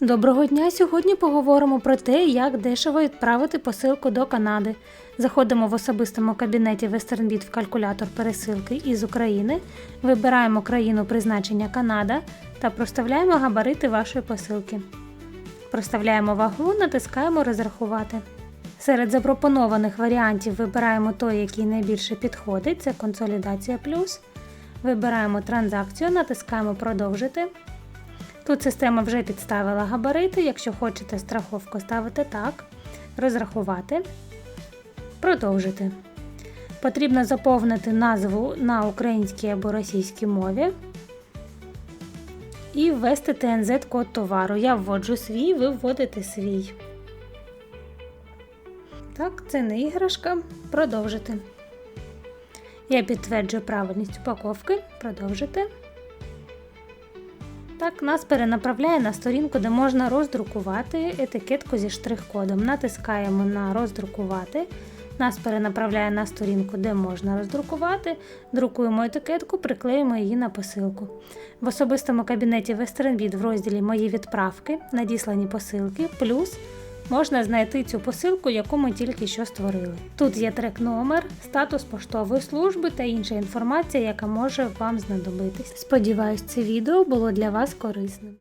Доброго дня! Сьогодні поговоримо про те, як дешево відправити посилку до Канади. Заходимо в особистому кабінеті WesternBit в калькулятор пересилки із України, вибираємо країну призначення Канада та проставляємо габарити вашої посилки. Проставляємо вагу, натискаємо Розрахувати. Серед запропонованих варіантів вибираємо той, який найбільше підходить, це консолідація плюс. Вибираємо транзакцію, натискаємо Продовжити. Тут система вже підставила габарити. Якщо хочете страховку, ставите так. Розрахувати. Продовжити. Потрібно заповнити назву на українській або російській мові. І ввести ТНЗ-код товару. Я вводжу свій, ви вводите свій. Так, це не іграшка. Продовжити. Я підтверджую правильність упаковки. Продовжити. Так, нас перенаправляє на сторінку, де можна роздрукувати етикетку зі штрих-кодом. Натискаємо на роздрукувати. Нас перенаправляє на сторінку, де можна роздрукувати. Друкуємо етикетку, приклеїмо її на посилку. В особистому кабінеті WesternBit в розділі Мої відправки надіслані посилки, плюс можна знайти цю посилку, яку ми тільки що створили. Тут є трек-номер, статус поштової служби та інша інформація, яка може вам знадобитись. Сподіваюсь, це відео було для вас корисним.